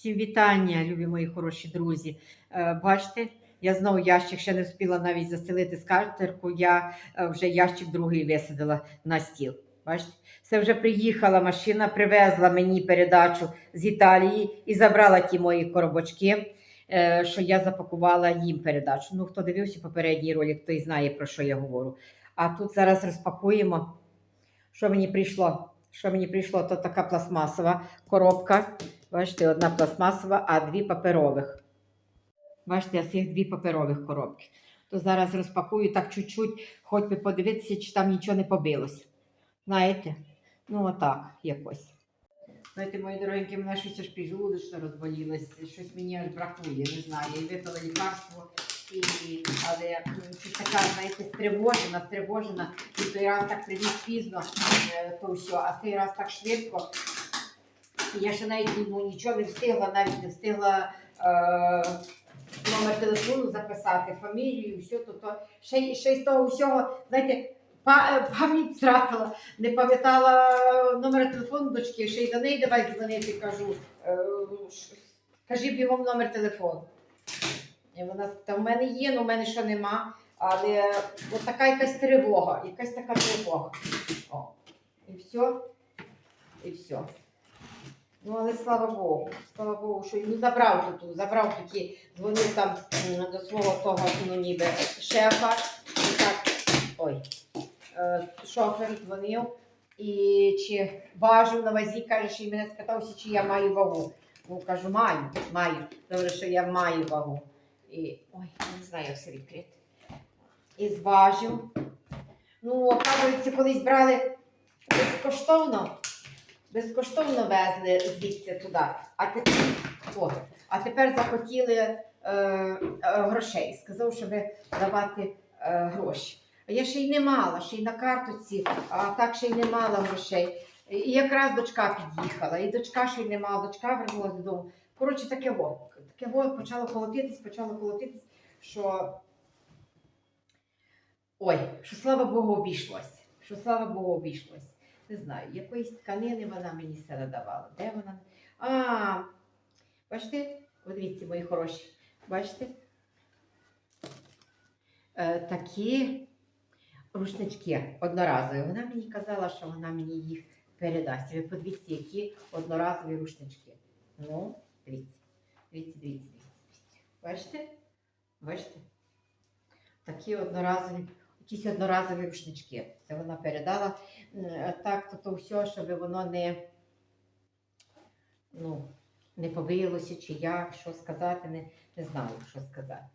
Всім вітання, любі мої хороші друзі. Е, Бачите, я знову ящик ще не встигла навіть застелити скатерку. Я е, вже ящик другий висадила на стіл. Бачите, це вже приїхала машина, привезла мені передачу з Італії і забрала ті мої коробочки, е, що я запакувала їм передачу. Ну, хто дивився попередній ролик, той знає, про що я говорю. А тут зараз розпакуємо, що мені прийшло. Що мені прийшло, то така пластмасова коробка. Бачите, одна пластмасова, а дві паперових. Бачите, а цих дві паперових коробки. То зараз розпакую так чуть-чуть, хоч би подивитися, чи там нічого не побилося. Знаєте? Ну, отак якось. Знаєте, мої дорогенькі, мене щось аж піджелудочно розболілося, щось мені аж бракує, не знаю. Я випила лікарство, і... але м, щось така, знаєте, стривожена, стривожена. І той раз так привіз пізно, е, то все, а цей раз так швидко. Я ще навіть ну, нічого не встигла, навіть не встигла е, номер телефону записати, фамілію, все то, то ще, ще з того всього, знаєте, е, пам'ять втратила, не пам'ятала номер телефону дочки, ще й до неї давай дзвонити, кажу, е, кажи бігом номер телефону. І вона сказала, в мене є, але в мене ще нема. Але от така якась тривога, якась така тривога. О, і все, і все. Ну, але слава Богу, слава Богу, що ну, забрав тут, забрав такі, дзвонив там до свого того, ну ніби шефа. І так, ой, е, шофер дзвонив і чи важив на вазі, каже, що й мене спитався, чи я маю вагу. Ну, кажу, маю, маю. Добре, що я маю вагу. І, ой, не знаю, все відкрити. І зважив. Ну, оказується, колись брали безкоштовно безкоштовно везли звідси туди. А тепер, о, а тепер захотіли е, е, грошей. Сказав, щоб давати е, гроші. А я ще й не мала, ще й на карточці, а так ще й не мала грошей. І якраз дочка під'їхала, і дочка ще й не мала, дочка вернулася додому. Коротше, таке во. Таке во почало колотитись, почало колотитись, що. Ой, що слава Богу, обійшлось. Що слава Богу, обійшлось. Не знаю, якоїсь тканини вона мені все надавала. Де вона? А, бачите? От дивіться, мої хороші. Бачите? Е, такі рушнички одноразові. Вона мені казала, що вона мені їх передасть. Ви подивіться, які одноразові рушнички. Ну, дивіться. Дивіться, дивіться, дивіться. Бачите? Бачите? Такі одноразові, якісь одноразові рушнички. Це вона передала. Так, то, то все, щоб воно не, ну, не побилося, чи як, що сказати, не, не знаю, що сказати.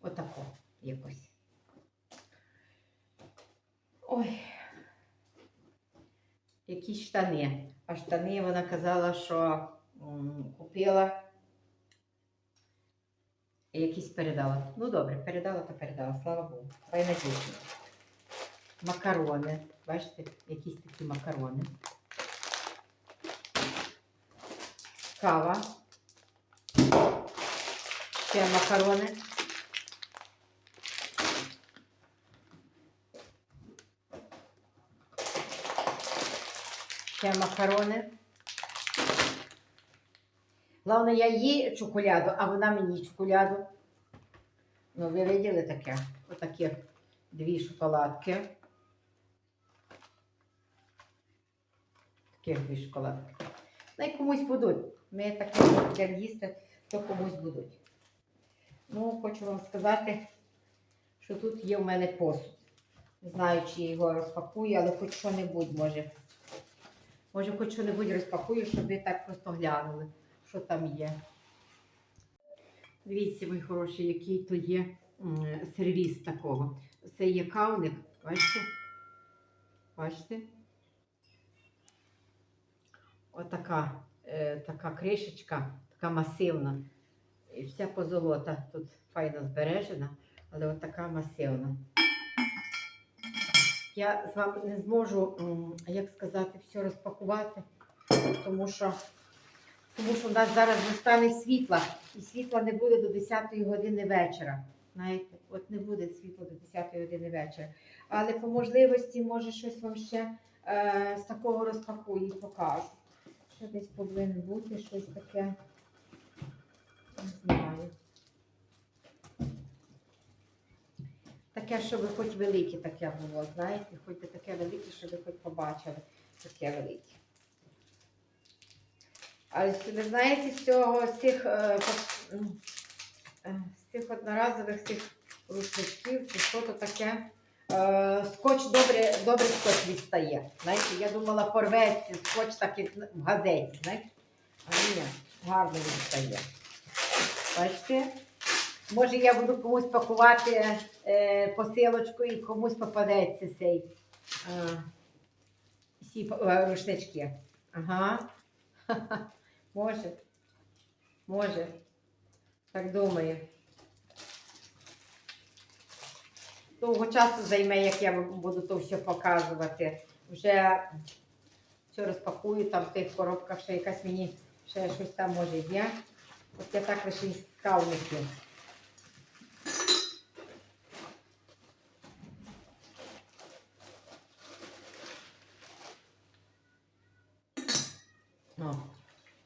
Отако якось. Ой. Якісь штани. А штани вона казала, що купила. Якісь передала. Ну добре, передала, то передала, слава Богу. Хай надіюся. Макарони. Бачите, якісь такі макарони. Кава. Ще макарони. Ще макарони. Головне, я їй чоколяду, а вона мені чоколяду. Ну, ви виділи таке? Отакі дві шоколадки. Такі дві шоколадки. Ну і комусь будуть. Ми таке їсти, то комусь будуть. Ну, хочу вам сказати, що тут є в мене посуд. Не знаю, чи його розпакую, але хоч що-небудь може. Може, хоч що-небудь розпакую, щоб ви так просто глянули, що там є. Дивіться, мої хороші, який то є сервіс такого. Це є кавник, бачите? Бачите? Отака е, така кришечка, така масивна. І вся позолота тут файно збережена, але от така масивна. Я з вами не зможу, як сказати, все розпакувати, тому що, тому що в нас зараз не стане світла, і світла не буде до 10 години вечора. Знаєте, от не буде світла до 10 години вечора. Але по можливості, може, щось вам ще е, з такого розпакую і покажу. Що десь повинно бути, щось таке. Не знаю. Таке, щоб хоч велике таке було, знаєте, хоч таке велике, щоб ви хоч побачили таке велике. А ви знаєте, з цього, з цих, е, е, з цих одноразових цих рушничків, чи що то таке, е, скотч добре, добре скотч відстає. Знаєте, я думала, порветься скотч так в газеті, знаєте? А ні, гарно відстає. Бачите? Може, я буду комусь пакувати е, посилочку і комусь попадеться цей е, ці е, рушнички. Ага. Може. Може. Так думаю. Довго часу займе, як я буду то все показувати. Вже все розпакую, там в тих коробках ще якась мені ще щось там може є. От я так лише із скавників. О,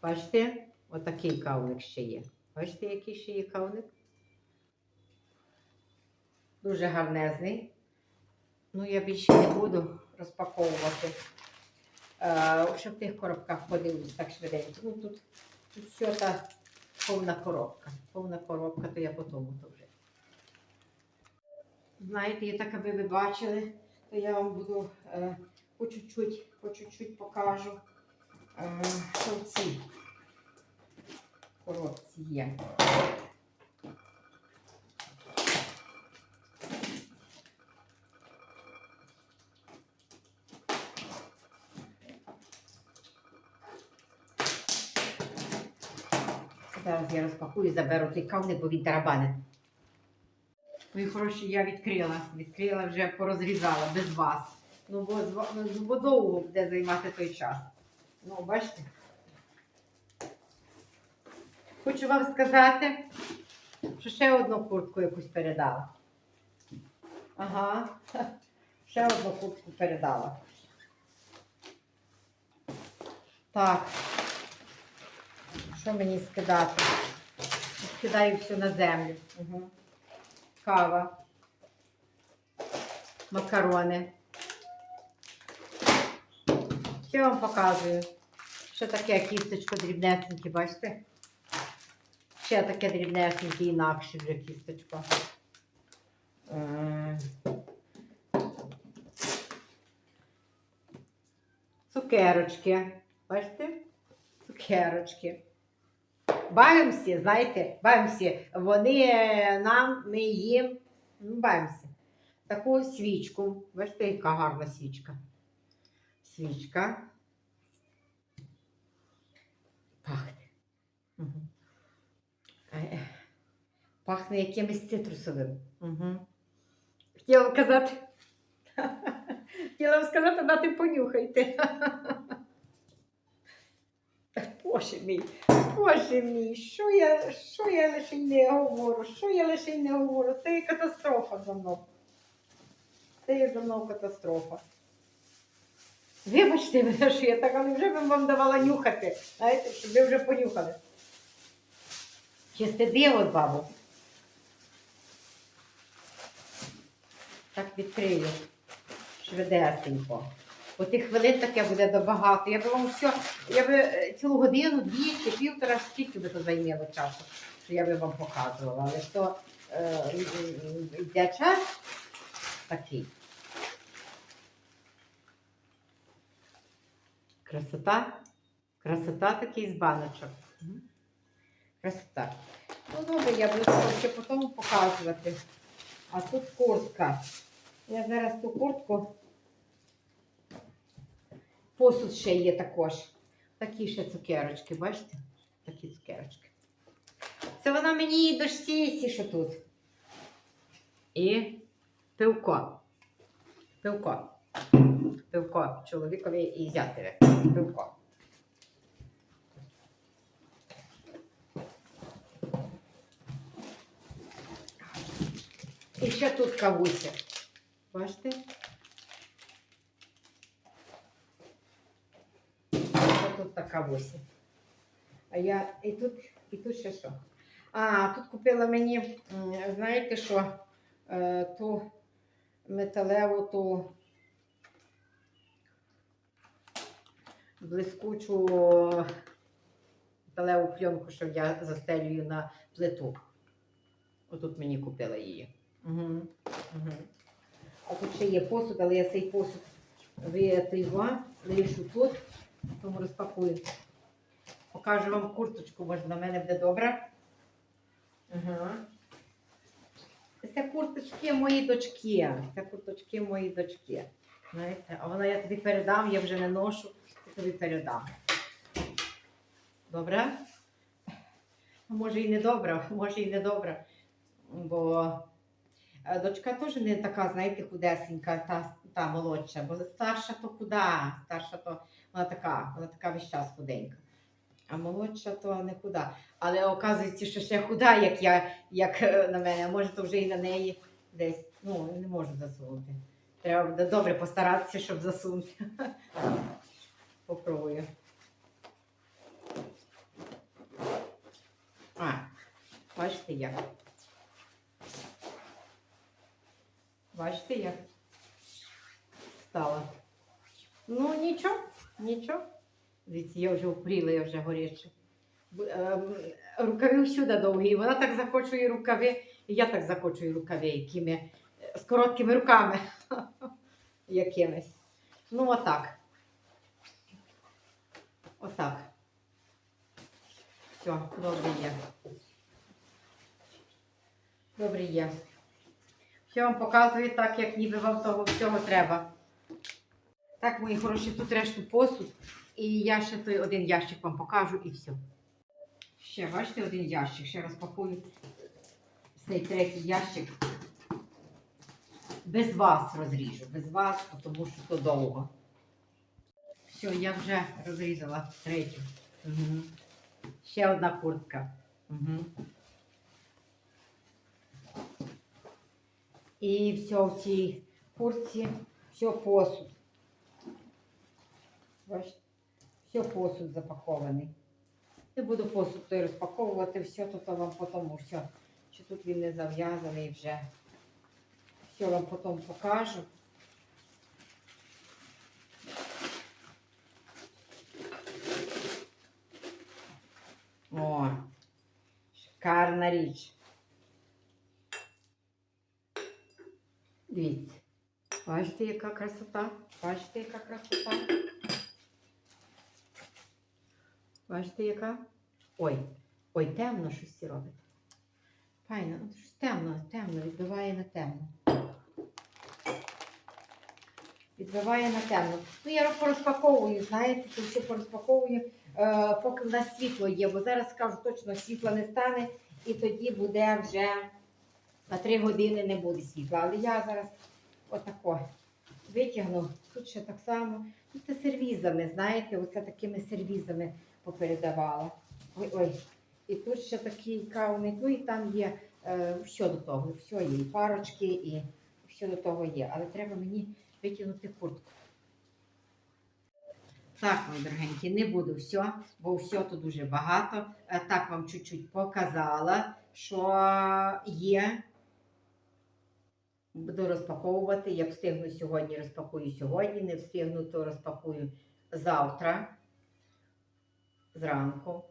бачите, отакий кавник ще є. Бачите, який ще є кавник? Дуже гарнезний. Ну, я більше не буду розпаковувати. Е, щоб в тих коробках подивлюсь так швиденько. Ну, тут, тут все та повна коробка. Повна коробка, то я потім то вже. Знаєте, я так, аби ви бачили, то я вам буду е, по чуть-чуть, по чуть-чуть покажу, е, що коробці є. Зараз я розпакую, заберу той кавник, бо він тарабанить. Мої хороші, я відкрила. Відкрила вже порозрізала без вас. Ну, бо, ну, бо довго буде займати той час. Ну, бачите? Хочу вам сказати, що ще одну куртку якусь передала. Ага. Ще одну куртку передала. Так. Що мені скидати? Скидаю все на землю. Угу. Кава. Макарони. Все вам показую. Що таке кісточко дрібнесеньке, бачите? Ще таке дрібнесеньке, інакше вже кісточко. Е, Цукерочки. Бачите? Цукерочки. Бавимося, знаєте, бавимося. Вони нам, ми їм. Ну, бавимося. Таку свічку. Бачите, яка гарна свічка. Свічка. Пахне. Угу. Пахне якимось цитрусовим. Угу. Хотіла казати. Хотіла вам сказати, дати понюхайте. Боже мій, Боже мій, що я, що я лише не говорю, що я лише не говорю. Це є катастрофа за мною. Це є за мною катастрофа. Вибачте мене, що я так, але вже би вам давала нюхати. Знаєте, щоб ви вже понюхали. Чисте диво, бабу. Так відкрию. Швидесенько. По тих хвилин таке буде добагато. Я би вам все, я би е, цілу годину, дві чи півтора, скільки би то займало часу, що я би вам показувала. Але то е, йде час такий. Красота. Красота такий з баночок. Красота. Ну, добре, я буду ще потім показувати. А тут куртка. Я зараз ту куртку. Посуд ще є також. Такі ще цукерочки, бачите? Такі цукерочки. Це вона мені і дошці, ці, що тут. І пивко. Пивко. Пивко чоловікові і зятеві. Пивко. І ще тут кавуся. Бачите? Ще тут така кавуся. А я і тут, і тут ще що? А, тут купила мені, знаєте що, е, ту металеву ту блискучу металеву пленку, що я застелюю на плиту. Отут мені купила її. Угу. Угу. А тут ще є посуд, але я цей посуд витрива, лишу тут, тому розпакую. Покажу вам курточку, може на мене буде добре. Ага. Це курточки мої дочки. Це курточки мої дочки. Знаєте, а вона я тобі передам, я вже не ношу, тобі передам. Добре? Може і не добре, може і не добре. Бо е, дочка теж не така, знаєте, худесенька, та, та молодша, бо старша то худа, старша то вона така, вона така весь час худенька. А молодша то не худа. Але оказується, що ще худа, як я, як е, на мене, може то вже і на неї десь. Ну, не можу засунути. Треба буде добре постаратися, щоб засунути. Попробую. А, бачите як. Бачите як? Стала. Ну, нічого, нічого. Дивіться, я вже упріла, я вже горяча. Б- ем, Рукави всюди довгі. Вона так закочує рукави, і я так закочую рукави, якими з короткими руками. Якимись. Ну, отак. Отак. Все, добре є. Добре є. Все вам показую так, як ніби вам того всього треба. Так, мої хороші, тут решту посуд. І я ще той один ящик вам покажу і все. Ще, бачите, один ящик. Ще розпакую цей третій ящик. Без вас розріжу, без вас, тому що то довго. Все, я вже розрізала третю. Угу. Ще одна куртка. Угу. І все в цій куртці, все посуд. Все посуд запакований. Не буду посуд той розпаковувати, все тут вам потім все. Чи тут він не зав'язаний вже. Все вам потім покажу. О, шикарна річ. Дивіться. Бачите, яка красота? Бачите, яка красота? Бачите, яка? Ой, ой, темно щось робить. Файно, ну, щось темно, темно, відбиває на темно. Відбиває на темно. Ну, я порозпаковую, знаєте, то все порозпаковую, поки в нас світло є, бо зараз скажу точно, світла не стане, і тоді буде вже на три години не буде світла. Але я зараз отако витягну. Тут ще так само. Ну, Це сервізами, знаєте, оце такими сервізами попередавала. Ой, ой. І тут ще такий кавний, ну і там є е, все до того, все є, і парочки, і все до того є. Але треба мені витягнути куртку. Так, мої дорогенькі, не буду все, бо все тут дуже багато. Е, Так вам чуть-чуть показала, що є. Буду розпаковувати. Як встигну сьогодні, розпакую сьогодні. Не встигну, то розпакую завтра зранку.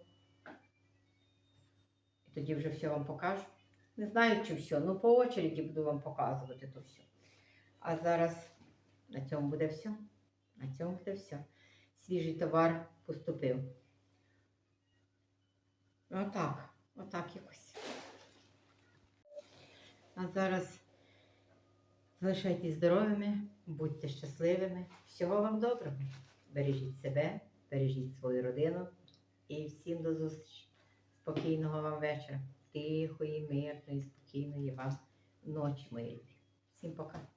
І тоді вже все вам покажу. Не знаю, чи все. Ну, по очереді буду вам показувати то все. А зараз на цьому буде все. На цьому буде все. Свіжий товар поступив. Отак. Отак якось. А зараз залишайтесь здоровими, будьте щасливими. Всього вам доброго. Бережіть себе, бережіть свою родину і всім до зустрічі. Спокійного вам вечора. Тихої, мирної, спокійної вам ночі, мої любі. Всім пока.